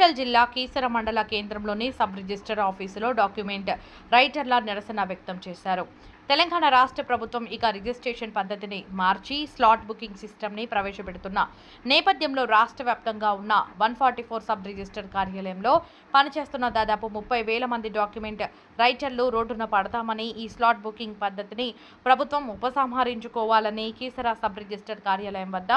మేడ్చల్ జిల్లా కీసర మండల కేంద్రంలోని సబ్ రిజిస్టర్ ఆఫీసులో డాక్యుమెంట్ రైటర్ల నిరసన వ్యక్తం చేశారు. తెలంగాణ రాష్ట్ర ప్రభుత్వం ఇక రిజిస్ట్రేషన్ పద్ధతిని మార్చి స్లాట్ బుకింగ్ సిస్టమ్ని ప్రవేశపెడుతున్న నేపథ్యంలో రాష్ట్ర వ్యాప్తంగా ఉన్న one forty four sub register కార్యాలయంలో పనిచేస్తున్న దాదాపు ముప్పై వేల మంది డాక్యుమెంట్ రైటర్లు రోడ్డున పడతామని ఈ స్లాట్ బుకింగ్ పద్ధతిని ప్రభుత్వం ఉపసంహరించుకోవాలని కీసర సబ్ రిజిస్టర్ కార్యాలయం వద్ద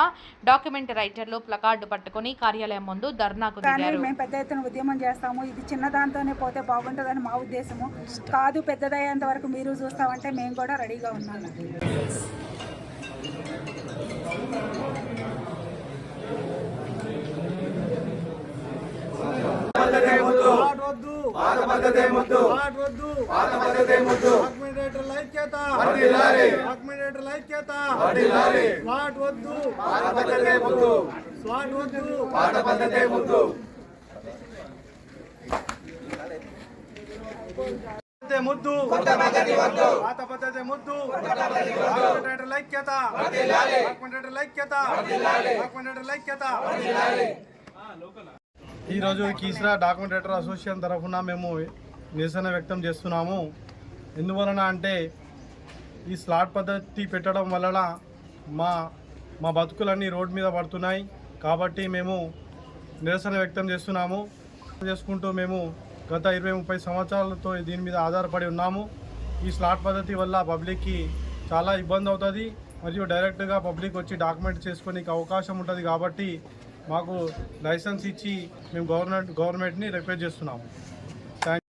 డాక్యుమెంట్ రైటర్లు ప్లకార్డు పట్టుకుని కార్యాలయం ముందు ధర్నాకు మేము పెద్ద ఎత్తున ఉద్యమం చేస్తాము. ఇది చిన్న దాంతోనే పోతే బాగుంటుందని మా ఉద్దేశము. కాదు పెద్దదయ్యేంత వరకు మీరు చూస్తామంటే మేము కూడా రెడీగా ఉన్నాము పాట వద్దు పాట ముద్దు. పాత పద్ధతి ముద్దు. డాక్యుమెంటేటర్ ఐక్యత ఈరోజు కీసరా డాక్యుమెంటేటర్ అసోసియేషన్ తరఫున మేము నిరసన వ్యక్తం చేస్తున్నాము. ఎందువలన అంటే ఈ స్లాట్ పద్ధతి పెట్టడం వలన మా మా బతుకులన్నీ రోడ్ మీద పడుతున్నాయి. కాబట్టి మేము నిరసన వ్యక్తం చేస్తున్నాము. చేసుకుంటూ మేము గత ఇరవై ముప్పై సంవత్సరాలతో దీని మీద ఆధారపడి ఉన్నాము. ఈ స్లాట్ పద్ధతి వల్ల పబ్లిక్కి చాలా ఇబ్బంది అవుతుంది. మరియు డైరెక్ట్గా పబ్లిక్ వచ్చి డాక్యుమెంట్ చేసుకోనికి అవకాశం ఉంటుంది కాబట్టి మాకు లైసెన్స్ ఇచ్చి మేము గవర్నమెంట్ గవర్నమెంట్ని రిక్వెస్ట్ చేస్తున్నాము.